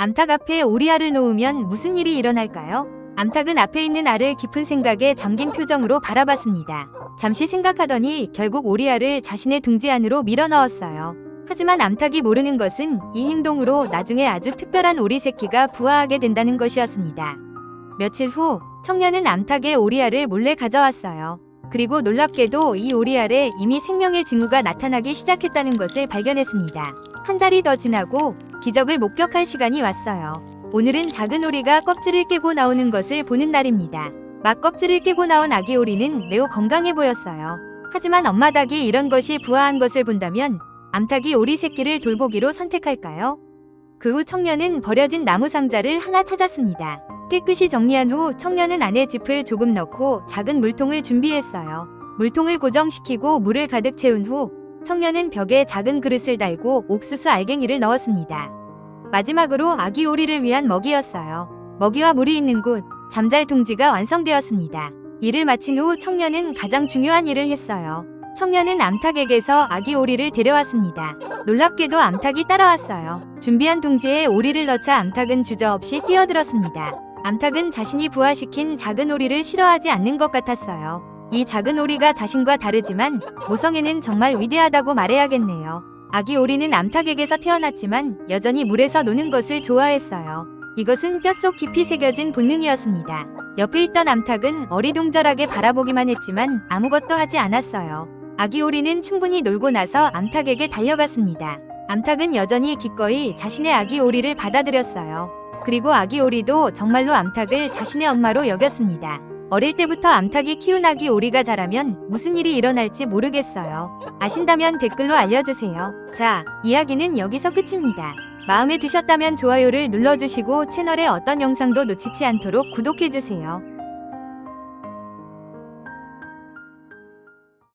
암탉 앞에 오리알을 놓으면 무슨 일이 일어날까요? 암탉은 앞에 있는 알을 깊은 생각에 잠긴 표정으로 바라봤습니다. 잠시 생각하더니 결국 오리알을 자신의 둥지 안으로 밀어 넣었어요. 하지만 암탉이 모르는 것은 이 행동으로 나중에 아주 특별한 오리 새끼가 부화하게 된다는 것이었습니다. 며칠 후 청년은 암탉의 오리알을 몰래 가져왔어요. 그리고 놀랍게도 이 오리알에 이미 생명의 징후가 나타나기 시작했다는 것을 발견했습니다. 한 달이 더 지나고 기적을 목격할 시간이 왔어요. 오늘은 작은 오리가 껍질을 깨고 나오는 것을 보는 날입니다. 막 껍질을 깨고 나온 아기 오리는 매우 건강해 보였어요. 하지만 엄마 닭이 이런 것이 부화한 것을 본다면 암탉이 오리 새끼를 돌보기로 선택할까요? 그 후 청년은 버려진 나무 상자를 하나 찾았습니다. 깨끗이 정리한 후 청년은 안에 짚을 조금 넣고 작은 물통을 준비했어요. 물통을 고정시키고 물을 가득 채운 후 청년은 벽에 작은 그릇을 달고 옥수수 알갱이를 넣었습니다. 마지막으로 아기 오리를 위한 먹이였어요. 먹이와 물이 있는 곳 잠잘 둥지가 완성되었습니다. 일을 마친 후 청년은 가장 중요한 일을 했어요. 청년은 암탉에게서 아기 오리를 데려왔습니다. 놀랍게도 암탉이 따라왔어요. 준비한 둥지에 오리를 넣자 암탉은 주저없이 뛰어들었습니다. 암탉은 자신이 부화시킨 작은 오리를 싫어하지 않는 것 같았어요. 이 작은 오리가 자신과 다르지만 모성애는 정말 위대하다고 말해야겠네요. 아기 오리는 암탉에게서 태어났지만 여전히 물에서 노는 것을 좋아했어요. 이것은 뼛속 깊이 새겨진 본능이었습니다. 옆에 있던 암탉은 어리둥절하게 바라보기만 했지만 아무것도 하지 않았어요. 아기 오리는 충분히 놀고 나서 암탉에게 달려갔습니다. 암탉은 여전히 기꺼이 자신의 아기 오리를 받아들였어요. 그리고 아기 오리도 정말로 암탉을 자신의 엄마로 여겼습니다. 어릴 때부터 암탉이 키운 아기 오리가 자라면 무슨 일이 일어날지 모르겠어요. 아신다면 댓글로 알려주세요. 자, 이야기는 여기서 끝입니다. 마음에 드셨다면 좋아요를 눌러주시고 채널의 어떤 영상도 놓치지 않도록 구독해주세요.